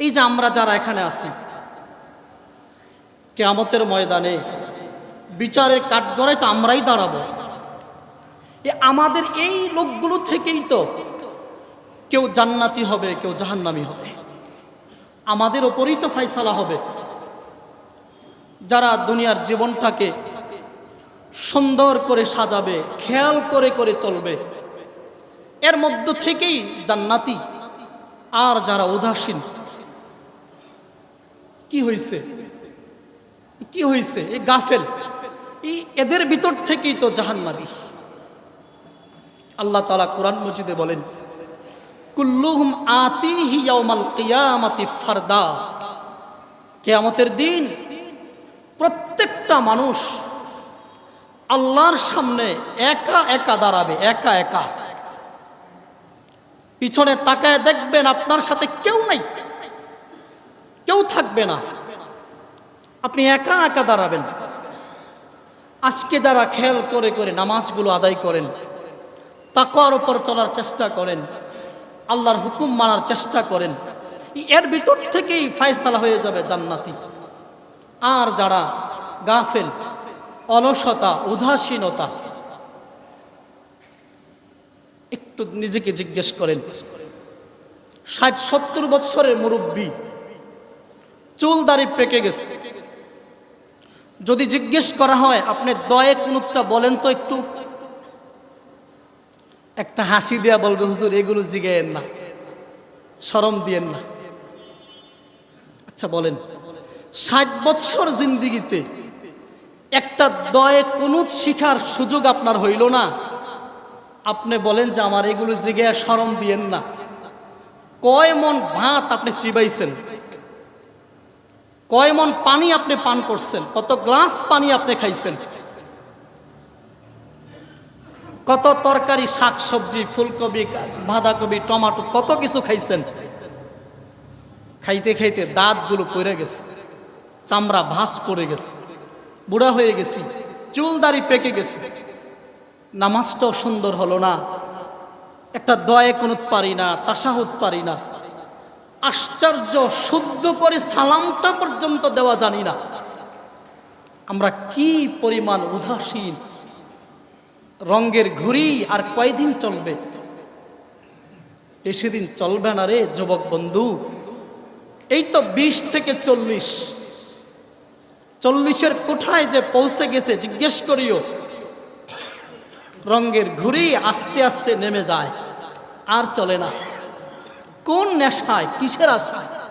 এই যে আমরা যারা এখানে আছি, কেয়ামতের ময়দানে বিচারের কাঠগড়ায় তো আমরাই দাঁড়াবো। আমাদের এই লোকগুলো থেকেই তো কেউ জান্নাতি হবে, কেউ জাহান্নামি হবে। আমাদের ওপরেই তো ফাইসালা হবে। যারা দুনিয়ার জীবনটাকে সুন্দর করে সাজাবে, খেয়াল করে করে চলবে, এর মধ্য থেকেই জান্নাতি আর যারা উদাসীন কি হয়েছে কি হয়েছে এই গাফেল। এদের ভিতর থেকেই তো জাহান্নাবি আল্লাহ তালা কোরআন মজিদে বলেন, কুল্লুহুম আতিহি ইয়াউমাল কিয়ামাতি ফারদা। কেয়ামতের দিন প্রত্যেকটা মানুষ আল্লাহর সামনে একা একা দাঁড়াবে, একা একা। পিছনে তাকায় দেখবেন আপনার সাথে কেউ নাই। কেউ থাকবে না। আপনি একা একা দাঁড়াবেন। আজকে যারা খেয়াল করে করে নামাজগুলো আদায় করেন, তাকওয়ার উপর চলার চেষ্টা করেন, আল্লাহর হুকুম মানার চেষ্টা করেন, এর ভিতর থেকেই ফায়সালা হয়ে যাবে জান্নাতি। আর যারা গাফেল, অলসতা, উদাসীনতা, একটু নিজেকে জিজ্ঞেস করেন, ষাট সত্তর বৎসরের মুরব্বী চুল দাড়ি পেকে গেছে। যদি জিজ্ঞেস করা হয়, আপনি দয়ে কোনটা বলেন তো একটু? একটা হাসি দেয়া বলবে, হুজুর, এগুলো জিগেন না, সরম দিয়েন না। আচ্ছা বলেন। ষাট বৎসর জিন্দিগিতে একটা দয়ে কুনুত শিখার সুযোগ আপনার হইল না। আপনি বলেন যে, আমার এগুলো জিগে সরম দিয়েন না। কয় মন ভাত আপনি চিবাইছেন? কয় মন পানি আপনি পান করছেন? কত গ্লাস পানি আপনি খাইছেন? কত তরকারি শাক সবজি ফুলকপি, বাঁধাকপি, টমাটো, কত কিছু খাইছেন? খাইতে খাইতে দাঁতগুলো পড়ে গেছে, চামড়া ভাঁজ পড়ে গেছে, বুড়া হয়ে গেছি চুল দাড়ি পেকে গেছে। নামাজটাও সুন্দর হলো না, একটা দয়ে কুনুত পারি না তাসাহুদ পারি না। আশ্চর্য, শুদ্ধ করে সালামটা পর্যন্ত দেওয়া জানি না। আমরা কি পরিমাণ উদাসীন। রঙ্গের ঘুরি আর কয়দিন চলবে? বেশি দিন চলবে না রে যুবক বন্ধু। এই তো বিশ থেকে চল্লিশ। চল্লিশের কোঠায় যে পৌঁছে গেছে, জিজ্ঞেস করিও। রঙ্গের ঘুরি আস্তে আস্তে নেমে যায়, আর চলে না। কোন নেশায় কিসের আশায়?